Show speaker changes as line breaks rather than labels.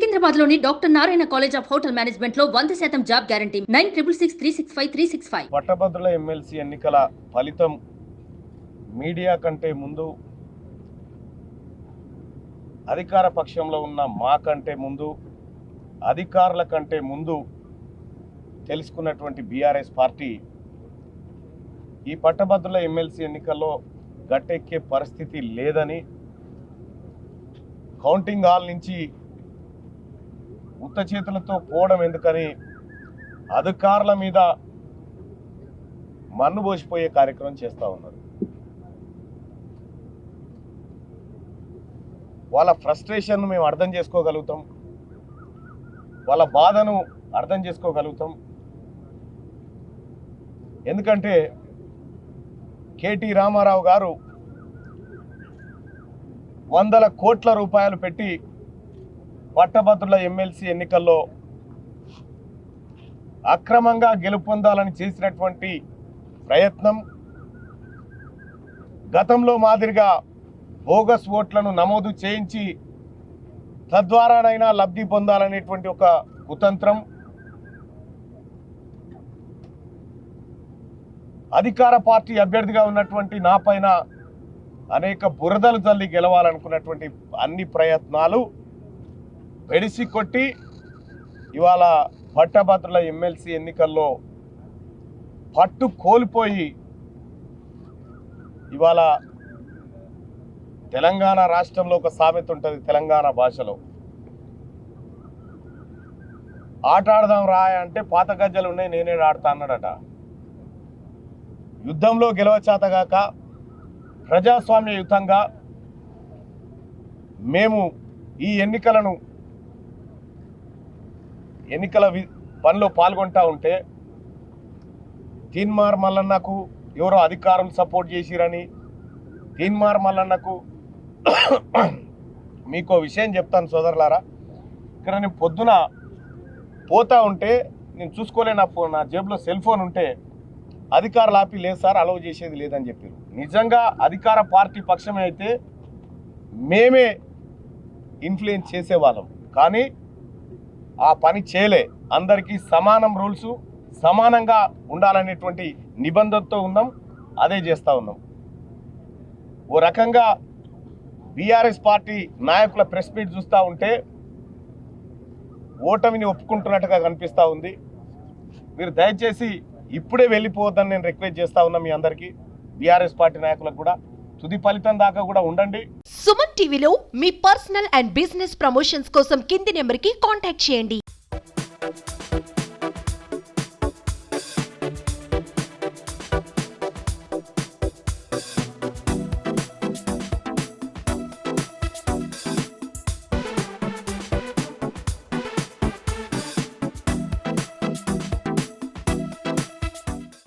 సికింద్రాబాద్లోని doctor Narayana college of hotel మేనేజ్మెంట్లో వంద శాతం job guarantee. Nine triple six three six five three six five.
పట్టభద్రుల MLC ఎన్నికల ఫలితం మీడియా కంటే ముందు అధికార పక్షంలో ఉన్న మా కంటే ముందు అధికారుల కంటే ముందు తెలుసుకున్నటువంటి బీఆర్ఎస్ పార్టీ ఈ పట్టభద్రుల ఎమ్మెల్సీ ఎన్నికల్లో గట్టెక్కే పరిస్థితి లేదని కౌంటింగ్ హాల్ నుంచి ఉత్త చేతులతో పోవడం ఎందుకని అధికారుల మీద మన్ను పోసిపోయే కార్యక్రమం చేస్తూ ఉన్నారు. వాళ్ళ ఫ్రస్ట్రేషన్ మేము అర్థం చేసుకోగలుగుతాం. వాళ్ళ బాధను అర్థం చేసుకోగలుగుతాం. ఎందుకంటే కేటీ రామారావు గారు వందల కోట్ల రూపాయలు పెట్టి పట్టభద్రుల ఎమ్మెల్సీ ఎన్నికల్లో అక్రమంగా గెలుపొందాలని చేసినటువంటి ప్రయత్నం గతంలో మాదిరిగా బోగస్ ఓట్లను నమోదు చేయించి తద్వారానైనా లబ్ధి పొందాలనేటువంటి ఒక కుతంత్రం అధికార పార్టీ అభ్యర్థిగా ఉన్నటువంటి నాపైన అనేక బురదలు తల్లి గెలవాలనుకున్నటువంటి అన్ని ప్రయత్నాలు వెడిసి కొట్టి ఇవాళ పట్టభద్రుల ఎమ్మెల్సీ ఎన్నికల్లో పట్టు కోల్పోయి ఇవాళ తెలంగాణ రాష్ట్రంలో ఒక సామెత ఉంటుంది తెలంగాణ భాషలో. ఆట ఆడదాం రా అంటే పాత గజ్జలు ఉన్నాయి నేనే ఆడతా అన్నాడట. యుద్ధంలో గెలవచాతగాక ప్రజాస్వామ్యయుతంగా మేము ఈ ఎన్నికలను ఎన్నికల పనిలో పాల్గొంటా ఉంటే తీన్మార్ మల్లన్నకు ఎవరో అధికారులు సపోర్ట్ చేసిరని తీన్మార్ మల్లన్నకు మీకు విషయం చెప్తాను సోదరులారా. ఇక్కడ నేను పొద్దున పోతా ఉంటే నేను చూసుకోలే నా ఫోన్ నా జేబులో సెల్ ఫోన్ ఉంటే అధికారులు ఆపి లేదు సార్ అలౌ చేసేది లేదని చెప్పారు. నిజంగా అధికార పార్టీ పక్షమే అయితే మేమే ఇన్ఫ్లుయెన్స్ చేసేవాళ్ళం. కానీ ఆ పని చేయలే. అందరికీ సమానం రూల్స్ సమానంగా ఉండాలనేటువంటి నిబంధనతో ఉన్నాం అదే చేస్తూ ఉన్నాం. ఓ రకంగా బీఆర్ఎస్ పార్టీ నాయకుల ప్రెస్ మీట్ చూస్తూ ఉంటే ఓటమిని ఒప్పుకుంటున్నట్టుగా కనిపిస్తూ ఉంది. మీరు దయచేసి ఇప్పుడే వెళ్ళిపోవద్దని నేను రిక్వెస్ట్ చేస్తూ ఉన్నా మీ అందరికీ బీఆర్ఎస్ పార్టీ నాయకులకు కూడా. తుది ఫలితం దాకా కూడా ఉండండి.
సుమన్ టీవీలో మీ పర్సనల్ అండ్ బిజినెస్ ప్రమోషన్స్ కోసం కింది నెంబర్కి కాంటాక్ట్ చేయండి.